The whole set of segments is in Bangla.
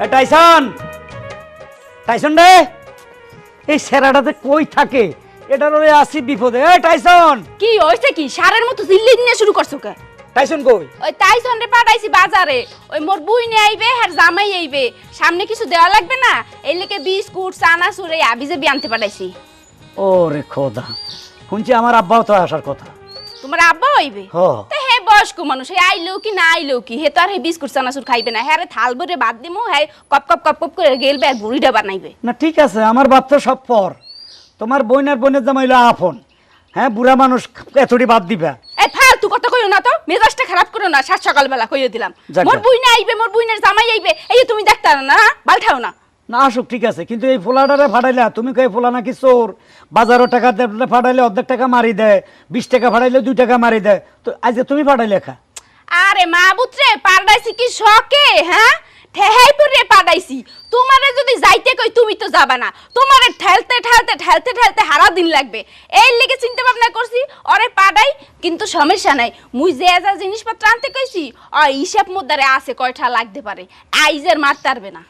এ টাইসন! টাইসন রে! এই সেরাটাতে কই থাকে? এটার ওরে আসি বিপদে। এ টাইসন! কি হইছে কি? সারের মতো জিল্লি দিনে শুরু করছ কে? টাইসন কই? ওই তাইসন রে পাঠাইছি বাজারে। ওই মোর বুই নিয়ে আইবে আর জামাই আইবে। সামনে কিছু দেওয়া লাগবে না? এই লেকে বিস্কুট চানাচুর এই আবিজে বি আনতে পাঠাইছি। ও রে খোদা শুনছি আমার আব্বাও তো আসার কথা। তোমার আব্বা হইবে হ। তে হে বয়স্ক মানুষ হে আইলেও কি না আইলেও কি? হে তো আর হে বিস্কুট চানাচুর খাইবে না। হ্যাঁ থাল ভরে ভাত দিমু হ্যাঁ কপ কপ কপ কপ করে গেলবে আর বুড়িটা বানাইবে। না ঠিক আছে আমার বাপ তো সব পর। তোমার বোনের বোনের জামাইলো আপন। হ্যাঁ বুড়া মানুষ এতটি বাদ দিবা। এই ফালতু কথা কইও না তো মেজাজটা খারাপ করো না সাত সকালবেলা কইয়ে দিলাম। যাক মোর যাক। বুই না আইবে মোর বুইনের জামাই আইবে এই যে তুমি দেখতা না বালঠাও না। না আসুক ঠিক আছে কিন্তু এই ফোলাটারে ফাটাইলা তুমি কই ফোলা নাকি চোর? বাজারও টাকা ফাটাইলে অর্ধেক টাকা মারি দেয় বিশ টাকা ফাটাইলে দুই টাকা মারি দেয় তো আজকে তুমি ফাটাইলে খা। আরে মা বুত্রে পারদাইছি কি শখে হ্যাঁ? ঠেহাই পুরে পাঠাইছি তোমারে যদি যাইতে কই তুমি তো যাবা না। তোমারে ঠেলতে ঠেলতে ঠেলতে ঠেলতে হারা দিন লাগবে। এই লেগে চিন্তা ভাবনা করছি অরে পাঠাই কিন্তু সমস্যা নাই। মুই যে যা জিনিসপত্র আনতে কইছি অ হিসাব মুদ্রারে আছে কয়টা লাগতে পারে। আইজের মারতে পারবে না।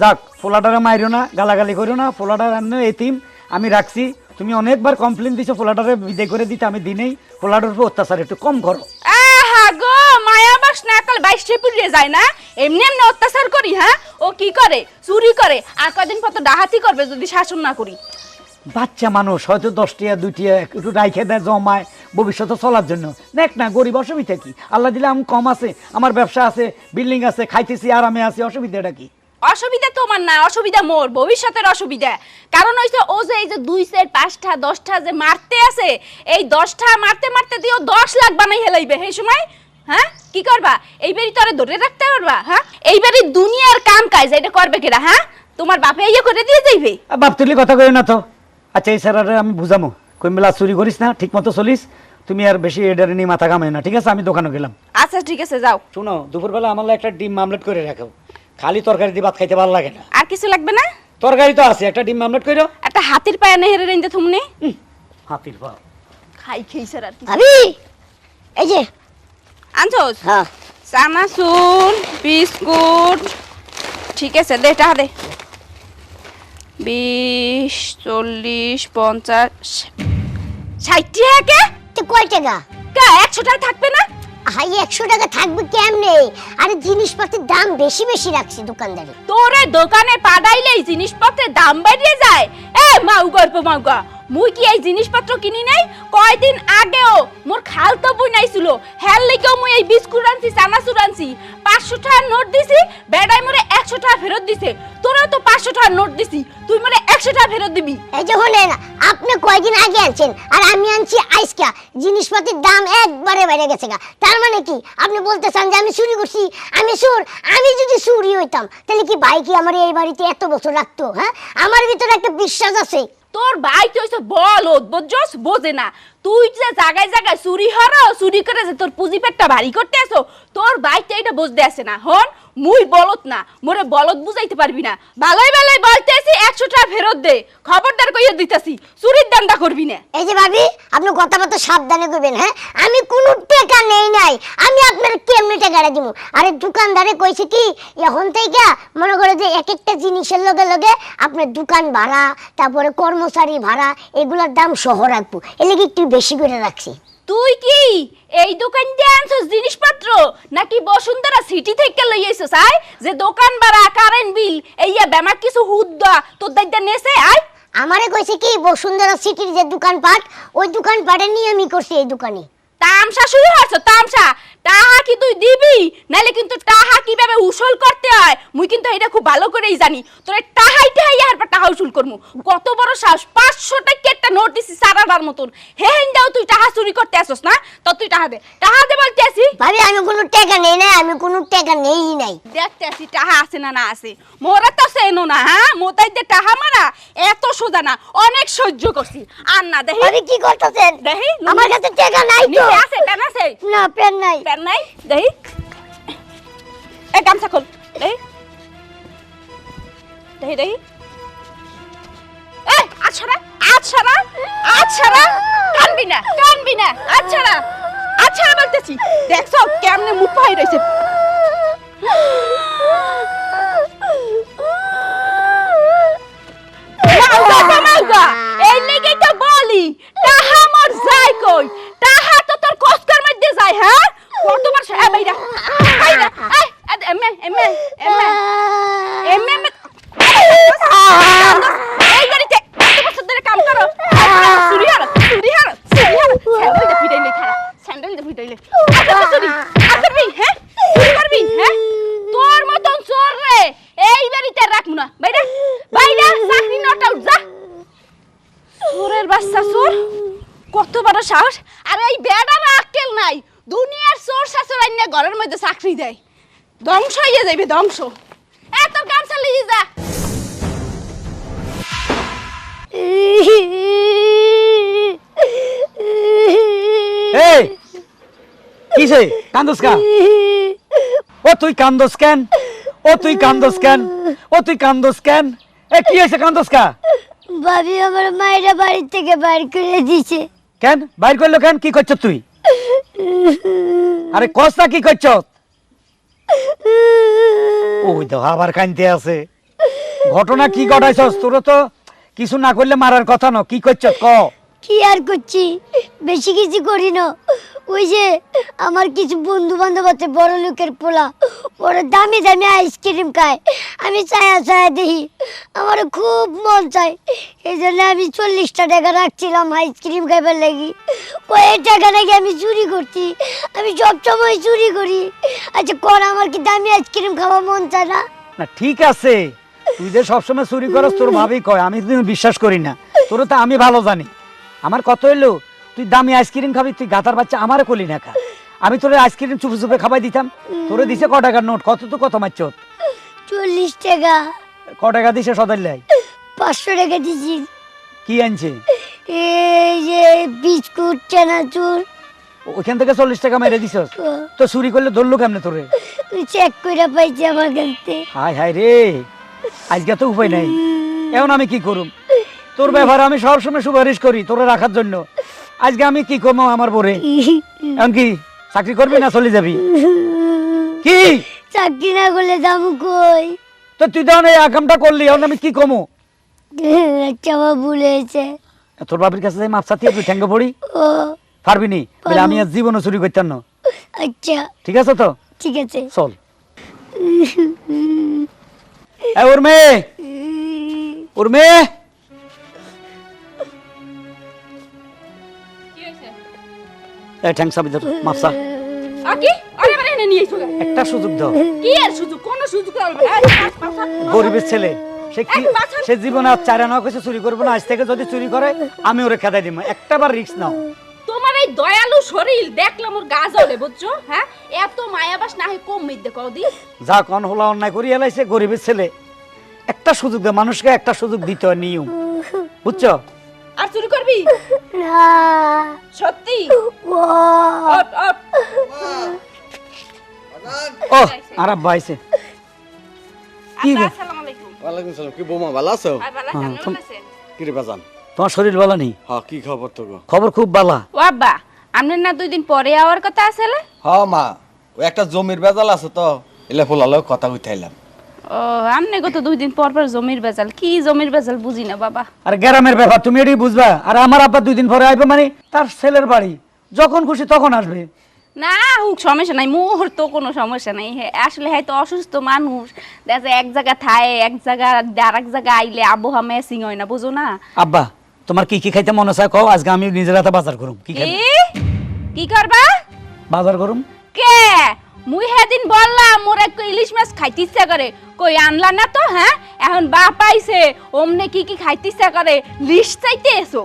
যাক ফোলাটারে মাইরো না গালাগালি করো না ফোলাটার এমনি এতিম। আমি রাখছি। তুমি অনেকবার কমপ্লেন দিছো ফোলাটারে বিদায় করে দিতে আমি দিনেই ফোলাটার উপর অত্যাচার একটু কম করো। আহা গো মায়া বাস না কাল বাইশে পুড়িয়ে যায় না? এমনি এমনি অত্যাচার করি হ্যাঁ? ও কি করে? চুরি করে? আর কদিন পর তো ডাহাতি করবে যদি শাসন না করি। বাচ্চা মানুষ হয়তো দশটিয়া দুইটিয়া একটু রাইখে দেয় জমায়। ভবিষ্যতে চলার জন্য। দেখ না গরিব অসুবিধা কি? আল্লাহ দিলে আমি কম আছে আমার ব্যবসা আছে বিল্ডিং আছে খাইতেছি আরামে আছি অসুবিধাটা কি? অসুবিধা তোমার না অসুবিধা মোর ভবিষ্যতের অসুবিধা। কারণ হইছে ও যে এই যে দুই সেট পাঁচটা দশটা যে মারতে আছে এই দশটা মারতে মারতে দিও দশ লাখ বানাই হেলাইবে সেই সময়? হ্যাঁ? কি করবা? এইবারই তোরে ধরে রাখতে পারবা হ্যাঁ? এইবারই দুনিয়ার কাম কাজ এটা করবে কেডা হ্যাঁ? তোমার বাপে ইয়ে করে দিয়ে যাইবে। আর বাপ তুলি কথা কই না তো। আচ্ছা এই স্যারারে আমি বুঝামো। কই মেলা চুরি করিস না ঠিক মতো চলিস। তুমি আর বেশি এডারে নিয়ে মাথা কামাই না ঠিক আছে? আমি দোকানে গেলাম। আচ্ছা ঠিক আছে যাও। শুনো দুপুরবেলা আমার একটা ডিম মামলেট করে রাখো। খালি তরকারি দিয়ে ভাত খাইতে ভালো লাগে না। আর কিছু লাগবে না? তরকারি তো আছে একটা ডিম মামলেট করো একটা হাতির পায়ে নেহেরে রেঞ্জে থুমনে? হাতির পা খাই খেয়েছে আর কি ভাবি এই যে। আনছোস? হ্যাঁ। চানাচুর বিস্কুট। ঠিক আছে দে টাকা দে। বিশ চল্লিশ পঞ্চাশ। ষাট। টাকা তো কয় টাকা? কা একশো টাকা থাকবে না? হাই একশো টাকা থাকবে কেমনে? আরে, জিনিসপত্রের দাম বেশি বেশি রাখছে দোকানদারে। তোরে দোকানে পাঠাইলেই জিনিসপত্রের দাম বাড়িয়ে যায়। এ, মাউ গল্প মাউগা মুই কি এই জিনিসপত্র কিনি নাই? কয়দিন আগেও মোর খাল তো বই নাইছিল। হেল লেগেও মুই এই বিস্কুট আনছি, চানাচুর আনছি। পাঁচশো টাকার নোট দিছি, বেড়াই মোরে একশো টাকা ফেরত দিছে। তোরাও তো পাঁচশো টাকার নোট দিছি, তুই মোরে একশো টাকা ফেরত দিবি। এই যে হলেন আপনি কয়দিন আগে আনছেন, আর আমি আনছি আইসকা জিনিসপত্রের দাম একবারে বেড়ে গেছে গা। তার মানে কি? আপনি বলতে চান যে আমি চুরি করছি। আমি সুর আমি যদি চুরি হইতাম, তাহলে কি ভাই কি আমার এই বাড়িতে এত বছর রাখতো হ্যাঁ? আমার ভিতরে একটা বিশ্বাস আছে। তোর ভাই তো বুঝছস বোঝে না। তুই যে জায়গায় জায়গায় চুরি হরো, চুরি করে যে তোর পুঁজি পেটটা ভারী করতে আসো তোর তো এটা বুঝতে আসে না। হন, মুই বলত না, মোরে বলদ বুঝাইতে পারবি না। ভালোই ভালোই বলতে আসি টাকা ফেরত দে। খবরদার কইয়া দিতেছি, চুরির দামটা করবি না। এই যে ভাবি, আপনি কথাবার্তা সাবধানে করবেন হ্যাঁ? আমি কোনো টাকা নেই নাই, আমি আপনার কেমনি টাকাটা দিব আরে দোকানদারে কইছে কি, এখন থেকে মনে করে যে এক একটা জিনিসের লগে লগে আপনার দোকান ভাড়া, তারপরে কর্মচারী ভাড়া, এগুলোর দাম সহ রাখব। এলে কি একটু বেশি করে রাখছি। তুই কি এই দোকান দিয়ে আনছস জিনিসপত্র? নাকি বসুন্ধরা সিটি থেকে লই আইছস? আয় যে দোকান ভাড়া কারেন্ট বিল এইয়া বেমার কিছু হুদ্দা তোর দাইদা নেছে আয় আমারে কইছে কি বসুন্ধরা সিটির যে দোকানপাট ওই দোকানপাটে নিয়ে আমি করছি এই দোকানে। তামসা শুরু হয়েছে তামসা। টাহা কি তুই দিবি? নালে কিন্তু টাহা কীভাবে উসল করতে হয়? মুই কিন্তু এটা খুব ভালো করেই জানি। তোরে টাহাই টাহাই আর পর টাহা উসুল করমু। কত বড় সাহস পাঁচশো টাকা একটা নোট দিছি সারাবার মতন। হে হেন্দাও তুই টাহা চুরি করতে আসছ না? তো তুই টাহা দে। টাহা দে বলতে আসি। ভাবি আমি কোনো টাকা নেই নাই আমি কোনো টাকা নেই নাই। দেখতে আসি টাহা আছে না না আছে। মোরা তো সেনো না হ্যাঁ মোতাই দে টাহা মারা। এত সোজা না অনেক সহ্য করছি। আর না দেখি ভাবি কি করতেছেন? দেখি আমার কাছে টাকা নাই তো। আছে পেন আছে। না পেন নাই। আর নাই দেখি এ গামছা খোল দেখি দেখি দেখি এ আচ্ছা না আচ্ছা না আচ্ছা না কানবি না কানবি না আচ্ছা না আচ্ছা না বলতেছি দেখছ কেমনে মুখ পাই রয়েছে এই লেগেই তো বলি তাহা আমার যাই কই যাইবে ধ্বংস। এত গান চালিয়ে যা। এই কিসে কান্দোস কা? ও তুই কান্দোস কেন? ও তুই কান্দোস কেন? ও তুই কান্দোস কেন? এ কি হয়েছে কান্দোস কা? ভাবি আমার মায়েরা বাড়ি থেকে বাইর করে দিছে। কেন? বাইর করল কেন? কি করছ তুই? আরে কস না কি করছ? ওই তো আবার কানতে আছে। ঘটনা কি ঘটাইছ তোর তো কিছু না করলে মারার কথা ন কি করছ ক। কি আর করছি? বেশি কিছু করি না ওই যে আমার কিছু বন্ধু বান্ধব আছে, বড় লোকের পোলা। ওরা দামি দামি আইসক্রিম খায়। আমি চায়া চায়া দেখি। আমার খুব মন চায়। এই জন্য আমি চল্লিশটা টাকা রাখছিলাম আইসক্রিম খাইবার লাগি। ওই টাকা নাকি আমি চুরি করছি। আমি সবসময় চুরি করি। আচ্ছা কর, আমার কি দামি আইসক্রিম খাওয়া মন চায় না? না, ঠিক আছে। তুই যে সবসময় চুরি করস, তোর ভাবি কয়। আমি কিন্তু বিশ্বাস করি না। তোর তো আমি ভালো জানি। আমার কত হইল? তুই দামি আইসক্রিম খাবি তুই গাতার বাচ্চা আমারে কলি না খা। আমি তোর আইসক্রিম চুপে চুপে খাবাই দিতাম। তোরে দিছে ক টাকার নোট? কত তো কত মারছ চল্লিশ টাকা। ক টাকা দিছে সদাই লাই? পাঁচশো টাকা দিছি। কি আনছে? এই যে বিস্কুট চানাচুর। ওইখান থেকে চল্লিশ টাকা মেরে দিছস তো চুরি করলে ধরলো কেমনে তোরে? তুই চেক করে পাইছি আমার কাছে। হাই হাই রে। আজকে তো উপায় নাই। এখন আমি কি করুম? তোর ব্যাপারে আমি সবসময় সুপারিশ করি তোরে রাখার জন্য। আজকে আমি কি করব আমার এখন কি চাকরি করবি না চলে যাবি? কি? চাকরি না করলে দাম কই? তো তুই তখন এই আকামটা করলি এখন আমি কি কমু একটা আমার ভুল হয়েছে। তোর বাবির কাছে যাই মাপ তুই ঠ্যাঙ্গ পড়ি? পারবি নি? বলে আমি আর জীবনও চুরি করতাম না। আচ্ছা। ঠিক আছে তো? ঠিক আছে। চল। ওর মেয়ে! ওর মেয়ে! এই ঠ্যাং আরে মানে এনে নিয়ে একটা সুযোগ দাও। কি আর সুযোগ? কোন সুযোগ দাও গরিবের ছেলে সে কি সে জীবনে আর চারা না কিছু চুরি করব না? আজ থেকে যদি চুরি করে আমি ওরে খেদাই দিব। একটা বার রিক্স নাও। তোমার এই দয়ালু শরীর দেখলাম ওর গা জ্বলে বুঝছ? হ্যাঁ? এত মায়াবাস না হয় কম মিদ্যে কদি যা কন হলা অন্যায় করি এলাইছে গরিবের ছেলে। একটা সুযোগ দেয় মানুষকে একটা সুযোগ দিতে হয় নিয়ম। বুঝছ? আর চুরি করবি? না। সত্যি? ও ও আর আব্বা আইছে কি রে? আসসালামু আলাইকুম। ওয়ালাইকুম সালাম। কি বৌমা ভালো আছো? আর ভালো হ্যাঁ, আছেন আছেন? কি রে বাজান? তোমার শরীর ভালো নেই? হ্যাঁ কি খবর তো গো খবর খুব ও আব্বা আপনার না দুই দিন পরে আওয়ার কথা আসলে হ্যাঁ মা। ওই একটা জমির বেজাল আছে তো এলে ফোলালো কথা উঠাইলাম ও আমনে গত দুই দিন পর পর জমির বেজাল। কি জমির বেজাল বুঝি না বাবা। আর গ্রামের ব্যাপার তুমি এটাই বুঝবা। আর আমার আব্বা দুই দিন পরে আইবে মানে তার ছেলের বাড়ি। যখন খুশি তখন আসবে। না হুক সমস্যা নাই। মুহূর্ত কোনো সমস্যা নাই। আসলে হয়তো অসুস্থ মানুষ। দেখা এক জায়গা থায় এক জায়গা আর এক জায়গা আইলে আবহাওয়া ম্যাচিং হয় না বুঝো না? আব্বা তোমার কি কি খাইতে মনে চায় কও আজকে আমি নিজের হাতে বাজার করুম। কি কি খাইবে কি করবা? বাজার করুম। কে? মুই হেদিন বললাম মোর এক ইলিশ মাছ খাইতে ইচ্ছা করে। কই আনলা না তো হ্যাঁ? এখন বাপ আইছে ওমনে কি কি খাইতে ইচ্ছা করে? লিস্ট চাইতে এসো।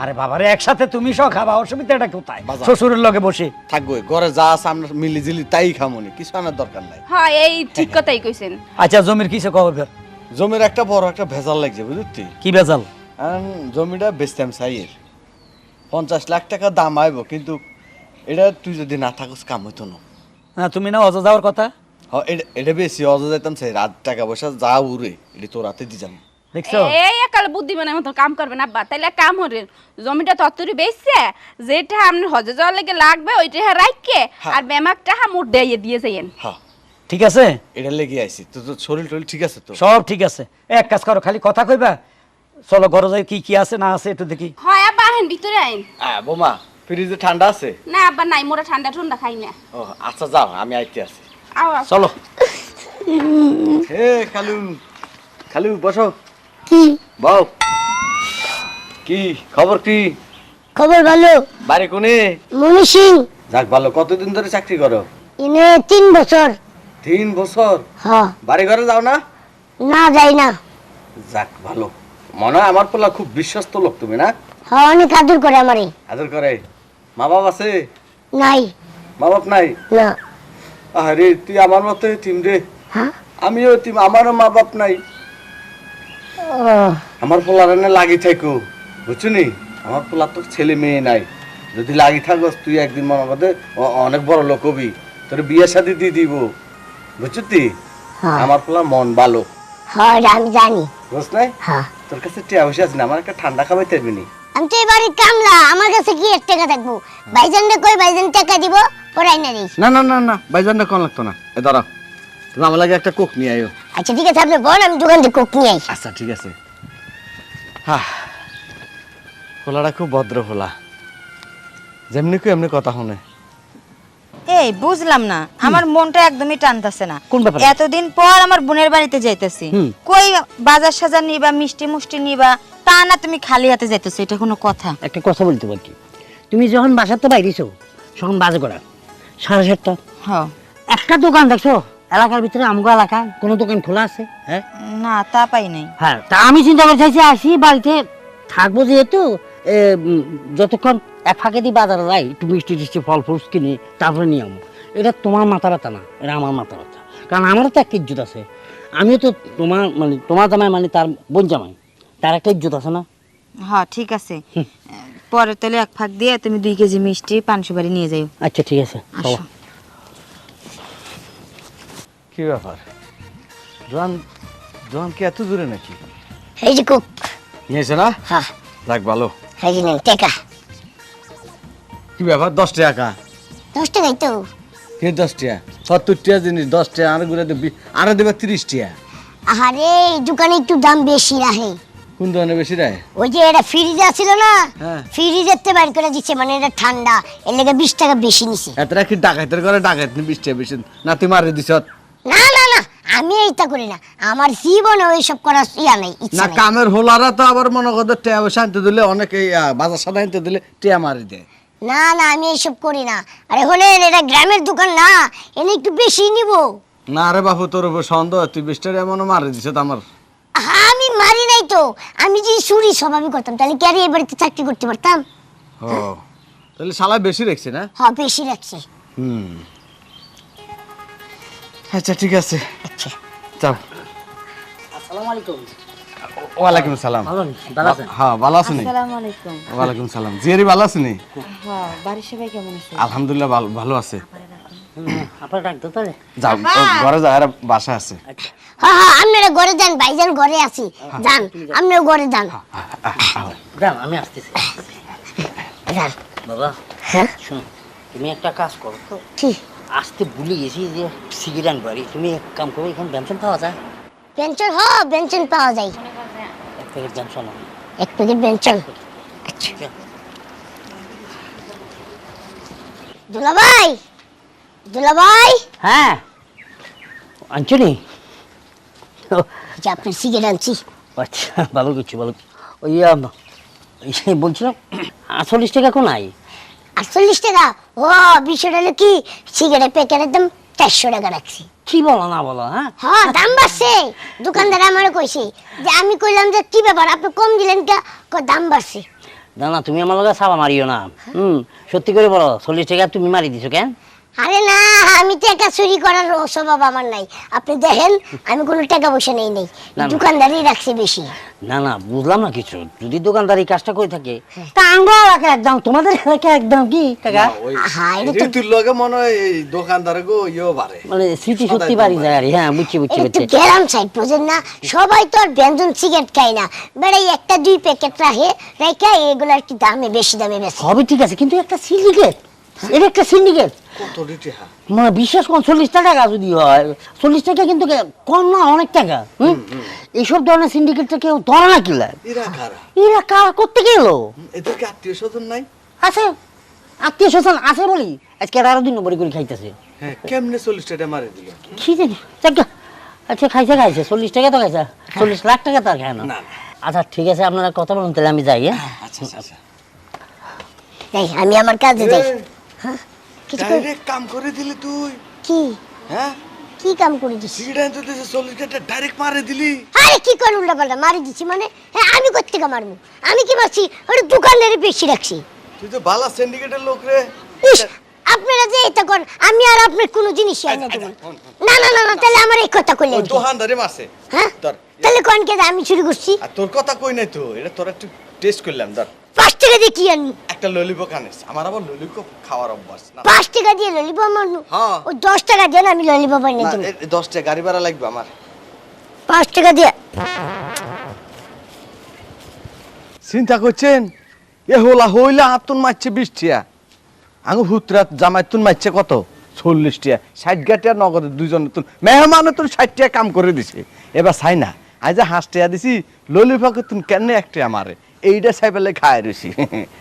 আরে বাবারে একসাথে তুমি সব খাবা অসুবিধাটা কোথায়। শ্বশুরের লগে বসে। থাকব ঘরে যা আছে আমরা মিলি জিলি তাই খামনি কিছু আনার দরকার নাই। হ্যাঁ এই ঠিক কথাই কইছেন। আচ্ছা জমির কিসে খবর জমির একটা বড় একটা ভেজাল লাগছে বুঝলি? কি এখন জমিটা বেচতাম চাইয়ের পঞ্চাশ লাখ টাকা দাম আইব কিন্তু এটা তুই যদি না থাকস কাম হইতো না। না তুমি না অজা যাওয়ার কথা। হ এটা- বেশি অজ যাইতাম চাই রাত টাকা পয়সা যা উড়ে এটা তোর হাতে দি দেখছ? এই একাল বুদ্ধিমানের মতো কাম করবে না আব্বা। তাইলে কাম হরেন জমিটা তত্তরি বেচছে যেটা আপনার হজে যাওয়ার লেগে লাগবে ওইটা রাখকে হ্যাঁ। আর বেমাকটা মোট দিয়ে দিয়ে যাইয়েন। হ্যাঁ ঠিক আছে? এটা লেগে আইছি তো তোর শরীর টরীর ঠিক আছে তো? সব ঠিক আছে। এক কাজ করো খালি কথা কইবা। চলো ঘরে যাই কি কি আছে না আছে একটু দেখি। হয় আব্বা আহেন ভিতরে আইন হ্যাঁ বোমা ফ্রিজে ঠান্ডা আছে? না আব্বা নাই মোরা ঠান্ডা ঠান্ডা খাই না। ও আচ্ছা যাও আমি আইতে আছি। চলো। হে খালু। খালু বসো। কি? বউ। কি খবর কি? খবর ভালো। বাড়ি কোনে? মনি সিং। যাক ভালো। কতদিন ধরে চাকরি করো? ইনে তিন বছর। তিন বছর? হ্যাঁ বাড়ি ঘরে যাও না? না যাই না। যাক ভালো। মনে হয় আমার পোলা খুব বিশ্বস্ত লোক তুমি না? হ্যাঁ অনেক আদর করে আমারে। আদর করে? মা বাপ আছে? নাই। মা বাপ নাই? না। আরে তুই আমার মতো তিম রে। হ্যাঁ? আমিও তিম আমারও মা বাপ নাই আমার পোলার লাগি থাকো বুঝছ নি আমার পোলার তো ছেলে মেয়ে নাই। যদি লাগি থাকস তুই একদিন মনে করতে অনেক বড় লোক হবি। তোর বিয়ে শাদি দিয়ে দিব বুঝছ হ্যাঁ। আমার পোলার মন ভালো। হ্যাঁ আমি জানি। বুঝ নাই? হ্যাঁ। তোর কাছে টিয়া বসে আছে না? আমার একটা ঠান্ডা খাবাই থাকবি নি? আমি তো এবারে কামলা আমার কাছে কি এক টাকা থাকব? ভাইজানরে কই? ভাইজান টাকা দিব পড়াই না দিস। না না না না কোন লাগতো না? এ দাঁড়াও তুমি আমার লাগে একটা কোক নিয়ে আয়ো আচ্ছা ঠিক আছে আপনি বল আমি দোকান থেকে কোক নিয়ে আচ্ছা ঠিক আছে। হ্যাঁ ফোলাটা খুব ভদ্র ফোলা যেমনি কই এমনি কথা শুনে। এই বুঝলাম না আমার মনটা একদমই টানতেছে না। কোন ব্যাপারে? এতদিন পর আমার বোনের বাড়িতে যাইতেছি। কই বাজার সাজার নিবা মিষ্টি মুষ্টি নিবা তা না তুমি খালি হাতে যাইতেছো এটা কোনো কথা। একটা কথা বলতে পারছি তুমি যখন বাসাতে বাইরেছো তখন বাজে করা সাড়ে সাতটা। হ্যাঁ একটা দোকান দেখছ? এলাকার ভিতরে আমগো এলাকা কোনো দোকান খোলা আছে? হ্যাঁ? না তা পাই নাই। হ্যাঁ তা আমি চিন্তা করে চাইছি আসি বাড়িতে থাকব যেহেতু এ, উম, যতক্ষণ এক ফাঁকে দিয়ে বাজারে যাই একটু মিষ্টি টিষ্টি ফল ফ্রুটস কিনি তারপরে নিয়ে আমো। এটা তোমার মাথা ব্যথা না এটা আমার মাথা ব্যথা। কারণ আমারও তো একটা ইজ্জত আছে। আমিও তো তোমার মানে তোমার জামাই মানে তার বোন জামাই। তার একটা ইজ্জত আছে না? হ্যাঁ ঠিক আছে। পরে তাহলে এক ফাঁক দিয়ে তুমি দুই কেজি মিষ্টি পানশো বাড়ি নিয়ে যাও আচ্ছা ঠিক আছে। কি ব্যাপার? জোয়ান জোয়ান কি এত দূরে নাকি? এই যে কোক। নিয়েছে না? হ্যাঁ যাক ভালো। এই যে নেন টাকা। কি ব্যাপার দশ টাকা দশ টাকাই তো। কে দশ টাকা সত্তর টাকা জিনিস দশ টাকা আর ঘুরে দেবে আরও দেবে তিরিশ টাকা আরে দোকানে একটু দাম বেশি রাখে কোন দোকানে বেশি রে ওই যে এটা ফ্রিজে আছিল না হ্যাঁ। ফ্রিজের তে বাইর করে দিচ্ছে মানে এটা ঠান্ডা এর লেগে বিশ টাকা বেশি নিছে। এতটা কি ডাকাইতের করে ডাকাইত বিশ টাকা বেশি? না তুই মারি দিছ। না না না আমি এইটা করি না। আমার জীবনে ওইসব করার ইয়া নাই না কামের হোলারা তো আবার মনে করতে টিয়া আনতে দিলে অনেকে বাজার দিলে টিয়া মারি দেয়। না না আমি এইসব করি না। আরে হলে এটা গ্রামের দোকান না এনে একটু বেশি নিব। না রে বাপু তোর উপর সন্দেহ তুই বিশ টাকা এমনও মারি দিছ আমার। আমি মারি নাই তো। আমি যে চুরি স্বভাবই করতাম তাহলে কি আর এই বাড়িতে চাকরি করতে পারতাম? ও তাহলে শালা বেশি রেখছে না? হ্যাঁ বেশি রাখছি। হুম। আচ্ছা ঠিক আছে। আচ্ছা। যাও। আসসালামু আলাইকুম। ওয়ালাইকুম সালাম। ভালো আছেন? ভালো আছেন? হ্যাঁ ভালো আছো আসসালামু আলাইকুম। ওয়ালাইকুম সালাম। জিয়ারি ভালো আছে হ্যাঁ বাড়ির সবাই কেমন আছে? আলহামদুলিল্লাহ ভালো আছে। আপনার ডাক্তার তাহলে। যাও ঘরে যাও আর বাসা আছে। হ্যাঁ হ্যাঁ আপনারা ঘরে যান ভাইজান ঘরে আছি। যান আপনিও ঘরে যান। দাম আমি আসতেছি। যান। বাবা হ্যাঁ? শোনো তুমি একটা কাজ করো তো। কি? আসতে ভুলে গেছি যে সিগারেট আনব তুমি এক কাম করো এখানে পেনশন পাওয়া যায়? পেনশন হ পেনশন পাওয়া যায়। এক প্যাকেট দাম শোনো এক প্যাকেট পেনশন আচ্ছা। দুলাভাই! দুলাভাই? হ্যাঁ। আপনার সিগারেট আনছি। আচ্ছা ভালো ভালো ওই বলছিলাম আটচল্লিশ টাকা কোন আই আটচল্লিশ টাকা? ও বিষয়টা হলো কি? সিগারেট প্যাকেটের দাম চারশো টাকা রাখছি। কি বলো না বলো হ্যাঁ? হ্যাঁ দাম বাড়ছে। দোকানদার আমার কইছে যে আমি কইলাম যে কি ব্যাপার আপনি কম দিলেন কে? দাম বাড়ছে। না না তুমি আমার লগে সাবা মারিও না। হুম সত্যি করে বলো চল্লিশ টাকা তুমি মারি দিছো কেন? আরে না আমি টাকা চুরি করার স্বভাব আমার নাই। আপনি দেখেন আমি কোনো টাকা পয়সা নেই নেই। দোকানদারই রাখছে বেশি। না না বুঝলাম না কিছু। যদি দোকানদার কাজটা করে থাকে তা আমরা এলাকা একদম তোমাদের এলাকা একদম কি টাকা আহা, এটা তো- ঋতুর লগে মনে হয় এই দোকানদার গো ইয়েও বাড়ে। মানে স্মৃতি সত্যি বাড়ি যায় আর হ্যাঁ বুঝছি বুঝছি বুঝছি। গ্রাম সাইড বুঝেন না সবাই তো আর ব্যঞ্জন সিগারেট খায় না। বেড়াই একটা দুই প্যাকেট রাখে রেখে এগুলো একটু দামে বেশি দামে বেশি সবই ঠিক আছে কিন্তু একটা সিন্ডিকেট এটা একটা সিন্ডিকেট মানে বিশ্বাস করুন টাকা যদি হয় চল্লিশ টাকা কিন্তু কম না অনেক টাকা এইসব ধরনের সিন্ডিকেটটা কেউ ধরে না এরা কারা করতে গেল এদেরকে আত্মীয় স্বজন নাই আছে আত্মীয় স্বজন আছে বলি আজকে আরও দুই নম্বরই করে খাইতেছে কেমনে চল্লিশ টাকা মারে দিল কি জানি আচ্ছা খাইছে খাইছে চল্লিশ টাকা তো খাইছে চল্লিশ লাখ টাকা তো আর খায় না। আচ্ছা ঠিক আছে আপনারা কথা বলুন তাহলে আমি যাই হ্যাঁ আচ্ছা আচ্ছা আমি আমার কাজে যাই হ্যাঁ কিছু ডাইরেক্ট কাম করে দিলি তুই। কি? হ্যাঁ? কি কাম করে দিছি সিগড়া তো দিছে চল্লিশ টাকা ডাইরেক্ট মারে দিলি। আরে কি করে উল্টা পাল্টা? মারি দিছি মানে? হ্যাঁ আমি কোথেকে মারবো? আমি কি মারছি? ওটা দোকানের বেশি রাখছি। তুই তো বালা সিন্ডিকেটের লোক রে। ইস, আপনারা যে এটা করেন আমি আর আপনার কোনো জিনিসই আনি না। না। না না না তাহলে আমার এই কথা কইলেন কি? দোকানদারে মারছে। হ্যাঁ? ধর। তাহলে কোন কে আমি শুরু করছি। আর তোর কথা কই নাই তো? এটা তোর একটু টেস্ট করলাম ধর। পাঁচ টাকা দিয়ে কি আনব? একটা ললিপপ আনিস। আমার আবার ললিপপ খাওয়ার অভ্যাস না? পাঁচ টাকা দিয়ে ললিপপ আনব? হ্যাঁ। ও দশ টাকা দিয়ে আমি ললিপপ আনি না, এ- এ গাড়ি ভাড়া লাগবে আমার। পাঁচ টাকা দিয়ে। চিন্তা করছেন? এ হোলা হইলা হাতুন মারছে বিশ টিয়া। আঙু হুতরাত জামাই তুন মারছে কত? চল্লিশ টিয়া। ষাট গাটিয়া নগদে দুইজন তুন মেহমানে তুন ষাট টিয়া কাম করে দিছে। এবার চাই না আজ হাঁস টিয়া দিছি ললিপাকে তুন কেন একটা আমারে এইটা চাই পেলে খায় রয়েছি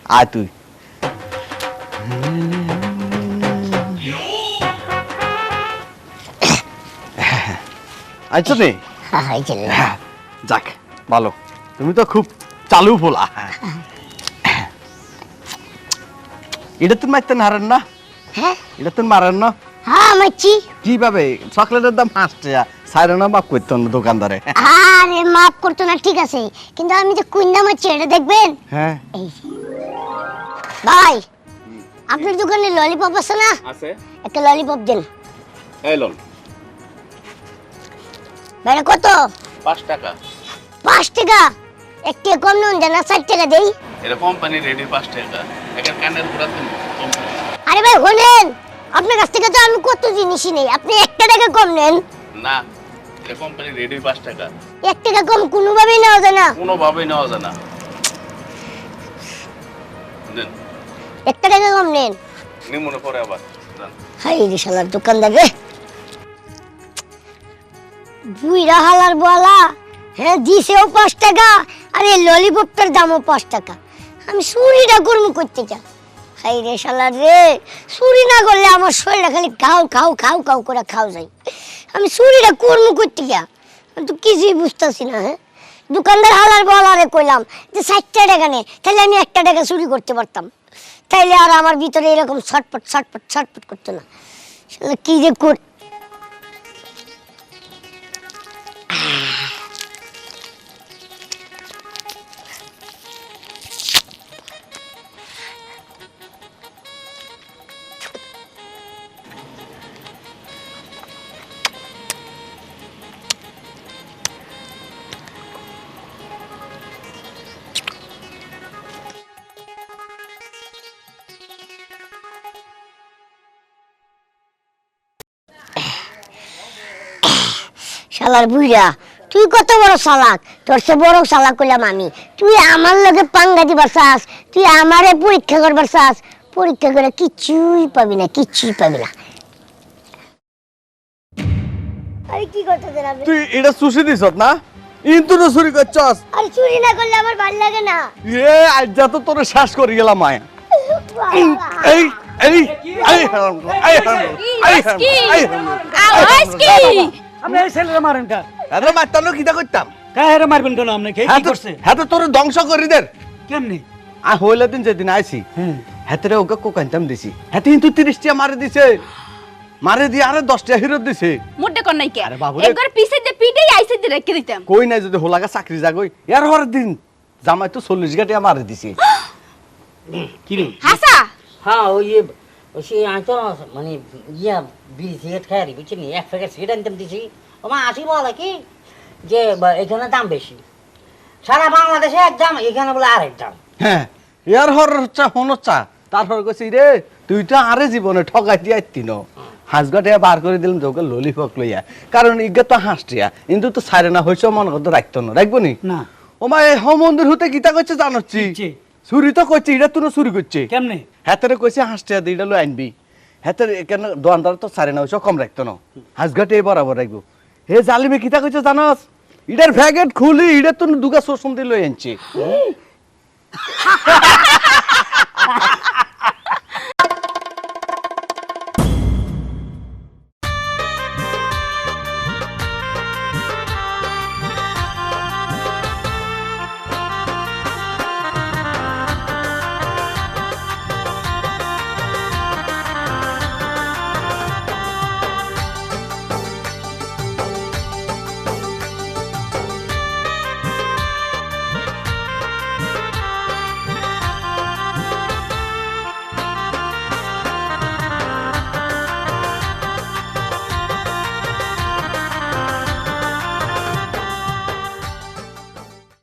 আয় তুই। নে হ্যাঁ, যাক ভালো। তুমি তো খুব চালু ফোলা। এটা তুমি মারতে হারেন না? এটা তুমি মারেন না? হ্যাঁ মারছি কীভাবে? চকলেটের দাম পাঁচ টাকা। সাইড না বাপ করতো না দোকানদারে। আরে মাফ করতো না ঠিক আছে। কিন্তু আমি যে কুইন্দা এটা দেখবেন? হ্যাঁ। এই ভাই আপনার দোকানে ললিপপ আছে না? আছে। একটা ললিপপ দেন। এই লোন। ভাইরা কত? পাঁচ টাকা। পাঁচ টাকা? একটু কম নুন দেন না ষাট টাকা দেই। এটা কোম্পানি রেডি পাঁচ টাকা। এখানে কানের পুরা আরে ভাই হলেন আপনার কাছ থেকে তো আমি কত জিনিসই নেই। আপনি একটা টাকা কম নেন। না এটা কোম্পানি রেডি পাঁচ টাকা। এক টাকা কম কোনোভাবেই নেওয়া যায় না। কোনোভাবেই নেওয়া যায় না। একটা টাকা কম নেন। নিমনে পরে আবার হাই রে শালার দোকানদার রে। বুইরা হালার বলা। হ্যাঁ দিছেও পাঁচ টাকা আর এই ললিপপটার দামও পাঁচ টাকা। আমি চুরিটা করব করতে চা হাই রে শালার রে। চুরি না করলে আমার শরীরটা খালি খাও খাও খাও খাও করে খাও যাই আমি চুরিটা কর্ম করতে গিয়া। আমি তো কিছুই বুঝতেছি না হ্যাঁ? দোকানদার হালার বলারে কইলাম যে ষাটটা টাকা নে তাহলে আমি একটা টাকা চুরি করতে পারতাম। তাইলে আর আমার ভিতরে এরকম ছটপট ছটপট ছটপট করতো না। কি যে কর শালার বুইরা তুই কত বড় চালাক তোর সে বড় চালাক করলাম আমি তুই আমার লগে পাঙ্গা দিবার চাস তুই আমারে পরীক্ষা করবার চাস পরীক্ষা করে কিচ্ছুই পাবি না কিচ্ছুই পাবি না আরে কি করতেছেন আপনি তুই এটা চুষি দিছ না ইন্তু তো চুরি করছস আরে চুরি না করলে আমার ভালো লাগে না এ আজ যা তো তোর শ্বাস করে গেলাম মায়া এই এই এই হারাম এই হারাম এই হারাম এই হারাম আপনি এই ছেলেরা মারেন কা আরে মারতানো কিটা করতাম? কাহে মারবেন কেন আপনি? কে হ্যাঁ কি করছে? হ্যাঁ তো তোর ধ্বংস করি দের কেমনি? আর হইলে দিন যেদিন আইছি হুম। হাতেরে ওকে কোকাইতাম দিছি। হাতে কিন্তু তিরিশটা মারে দিছে। মারে দিয়ে আরে দশটা হিরো দিছে। মুড্ডে কর নাই কে। একবার পিছে দিয়ে পিটেই আইছে দিয়ে রেখে দিতাম। কই নাই যদি হোলাগা চাকরি যাগই এর হর দিন জামাই তো চল্লিশ গাটিয়া মারে দিছে। কি রে হাসা? হ্যাঁ ওই ওই সে আমি তো মানে ইয়া বিড়ি সিগারেট খাই আর বুঝছি এক প্যাকেট সিগারেট আনতাম দিছি। ও মা আসি বলে কি? যে এখানে দাম বেশি। সারা বাংলাদেশে এক দাম এখানে বলে আরেক দাম। হ্যাঁ এর হর চা হন চা। তারপর কইছি রে তুই তো আরে জীবনে ঠকাই দিয়ে আইতিন হাঁসগাটিয়া বার করে দিলাম তোকে ললিপপ লইয়া। কারণ ইগে তো হাঁসটিয়া কিন্তু তো সারে না হয়েছে মনে করতে রাখতো না। রাখব নি? না। ও মা এই হো মন্দির হতে গীতা করছে জানছি কিচ্ছে? চুরি তো কইছে এটা তুই চুরি করছে। কেমনে? হাতের কইছে হাসতে হাতে এটা লো আনবি হাতের কেন দোয়ানদার তো সাড়ে না হয়েছে কম রাখতো না। হাঁসঘাটে বরাবর রাখব। হে জালিমে কিতা কইছে জানাস? ইটার ভ্যাগেট খুলি এটা তো দুগা শোষণ দিয়ে লই আনছে